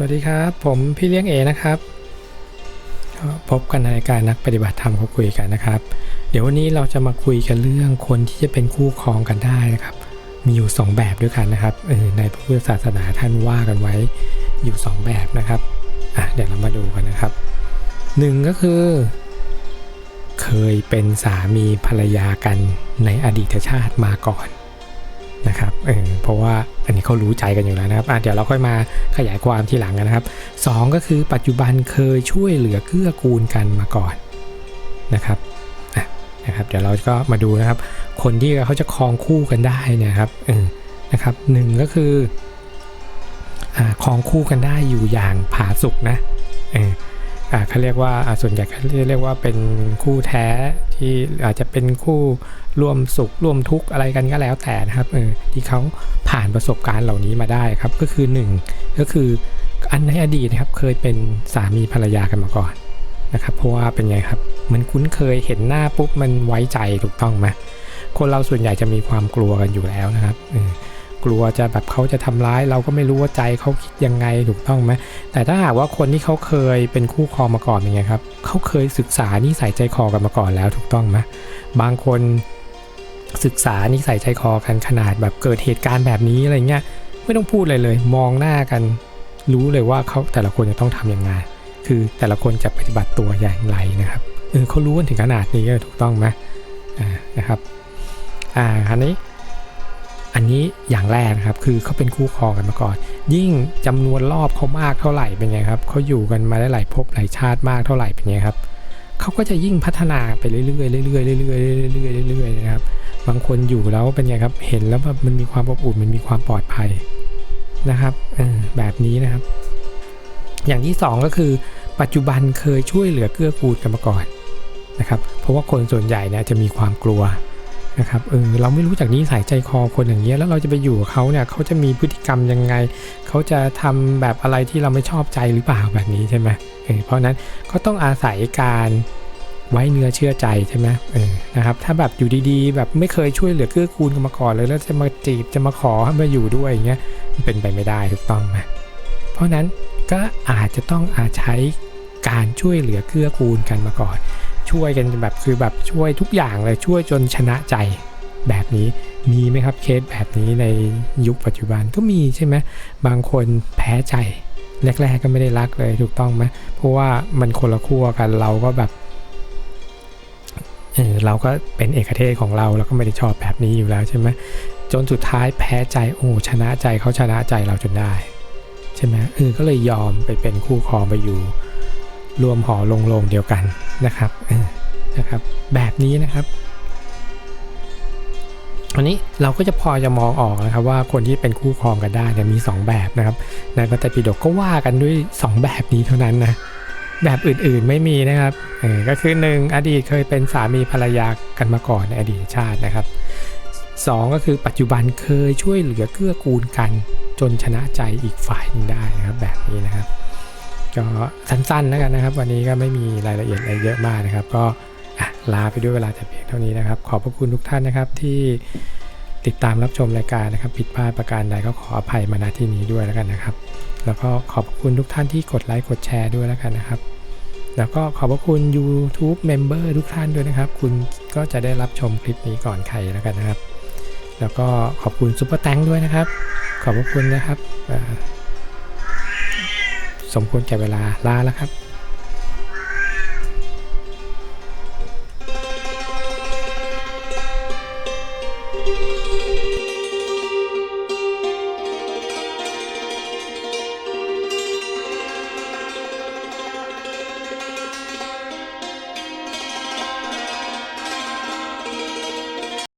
สวัสดีครับ ผมพี่เลี้ยงเอนะครับพบกันในรายการนักปฏิบัติธรรมเขาคุยกันนะครับ เดี๋ยววันนี้เราจะมาคุยกันเรื่องคนที่จะเป็นคู่ครองกันได้นะครับ มีอยู่ 2 แบบด้วยกันนะครับในพระพุทธศาสนาท่านว่ากันไว้อยู่ 2 แบบนะครับอะเดี๋ยวเรามาดูกันนะครับหนึ่งก็คือ เคยเป็นสามีภรรยากันในอดีตชาติมาก่อน นะครับเออเพราะว่าอันนี้เขารู้ใจกันอยู่แล้วนะครับอะเดี๋ยวเราค่อยมาขยายความทีหลังกันนะครับสองก็คือปัจจุบันเคยช่วยเหลือเกื้อกูลกันมาก่อนนะครับอะนะครับเดี๋ยวเราก็มาดูนะครับ คนที่เขาจะครองคู่กันได้เนะครับเออนะครับหนึ่งก็คืออ่าครองคู่กันได้อยู่อย่างผาสุกนะเออ เขาเรียกว่าส่วนใหญ่เขาเรียกว่าเป็นคู่แท้ที่อาจจะเป็นคู่ร่วมสุขร่วมทุกข์อะไรกันก็แล้วแต่นะครับเออที่เขาผ่านประสบการณ์เหล่านี้มาได้ครับ ก็คือหนึ่งก็คืออันในอดีตนะครับเคยเป็นสามีภรรยากันมาก่อนนะครับเพราะว่าเป็นไงครับมันคุ้นเคยเห็นหน้าปุ๊บมันไว้ใจถูกต้องไหมคนเราส่วนใหญ่จะมีความกลัวกันอยู่แล้วนะครับ กลัวจะแบบเขาจะทำร้าย เราก็ไม่รู้ว่าใจเขาคิดยังไงถูกต้องไหมแต่ถ้าหากว่าคนที่เขาเคยเป็นคู่ครองมาก่อนเป็นไงครับเขาเคยศึกษานิสัยใจคอกันมาก่อนแล้วถูกต้องไหมบางคนศึกษานิสัยใจคอกันขนาดแบบเกิดเหตุการณ์แบบนี้อะไรเงี้ยไม่ต้องพูดเลยเลย มองหน้ากันรู้เลยว่าเขาแต่ละคนจะต้องทำยังไงคือแต่ละคนจะปฏิบัติตัวอย่างไรนะครับเออเขารู้กันถึงขนาดนี้ถูกต้องไหมอ่านะครับอ่าคราวนี้ อันนี้อย่างแรกนะครับคือเขาเป็นคู่ครองกันมาก่อน ยิ่งจำนวนรอบเขามากเท่าไหร่เป็นไงครับเขาอยู่กันมาได้หลายภพหลายชาติมากเท่าไหร่เป็นไงครับเขาก็จะยิ่งพัฒนาไปเรื่อยๆเรื่อยๆเรื่อยๆเรื่อยๆเรื่อยๆเรื่อยๆนะครับบางคนอยู่แล้วเป็นไงครับเห็นแล้วแบบมันมีความอบอุ่นมันมีความปลอดภัยนะครับอแบบนี้นะครับ อย่างที่สองก็คือปัจจุบันเคยช่วยเหลือเกื้อกูลกันมาก่อนนะครับเพราะว่าคนส่วนใหญ่เนี่ยจะมีความกลัว นะครับเออเราไม่รู้จากนิสัยใจคอคนอย่างเงี้ยแล้วเราจะไปอยู่กับเขาเนี่ยเขาจะมีพฤติกรรมยังไง เขาจะทำแบบอะไรที่เราไม่ชอบใจหรือเปล่าแบบนี้ใช่ไหมเออเพราะนั้นก็ต้องอาศัยการไว้เนื้อเชื่อใจใช่ไหมเออนะครับถ้าแบบอยู่ดีๆ แบบไม่เคยช่วยเหลือเกื้อกูลกันมาก่อนเลยแล้วจะมาจีบจะมาขอให้มาอยู่ด้วยอย่างเงี้ยมันเป็นไปไม่ได้ถูกต้องไหมเพราะนั้นก็อาจจะต้องอาใช้การช่วยเหลือเกื้อกูลกันมาก่อน ช่วยกันแบบคือแบบช่วยทุกอย่างเลยช่วยจนชนะใจแบบนี้มีไหมครับเคสแบบนี้ในยุคปัจจุบันก็มีใช่ไหมบางคนแพ้ใจแรกๆก็ไม่ได้รักเลยถูกต้องไหมเพราะว่ามันคนละขั้วกันเราก็แบบเออเราก็เป็นเอกเทศของเราแล้วก็ไม่ได้ชอบแบบนี้อยู่แล้วใช่ไหมจนสุดท้ายแพ้ใจโอ้ชนะใจเขาชนะใจเราจนได้ ใช่ไหมเออก็เลยยอมไปเป็นคู่ครองไปอยู่ รวมหอลงโลงเดียวกันนะครับนะครับ แบบนี้นะครับวันนี้เราก็จะพอจะมองออกนะครับว่าคนที่เป็นคู่ครองกันได้เนี่ยมี 2 แบบนะครับ ในพระไตรปิฎกก็ว่ากันด้วย 2 แบบนี้เท่านั้นนะแบบอื่นๆไม่มีนะครับเออก็คือ 1 อดีตเคยเป็นสามีภรรยากันมาก่อนในอดีตชาตินะครับ 2 ก็คือปัจจุบันเคยช่วยเหลือเกื้อกูลกัน จนชนะใจอีกฝ่ายนึงได้นะครับแบบนี้นะครับ ก็สั้นๆแล้วกันนะครับ วันนี้ก็ไม่มีรายละเอียดอะไรเยอะมากนะครับ ก็ลาไปด้วยเวลาแต่เพียงเท่านี้นะครับ ขอบพระคุณทุกท่านนะครับที่ติดตามรับชมรายการนะครับ ผิดพลาดประการใดก็ขออภัยมาณที่นี้ด้วยแล้วกันนะครับ แล้วก็ขอบคุณทุกท่านที่กดไลค์กดแชร์ด้วยแล้วกันนะครับแล้วก็ขอบพระคุณ YouTube Member ทุกท่านด้วยนะครับ คุณก็จะได้รับชมคลิปนี้ก่อนใครแล้วกันนะครับ แล้วก็ขอบคุณซุปเปอร์แตงด้วยนะครับ ขอบพระคุณนะครับ มควรแก่เวลาลาแล้วครับ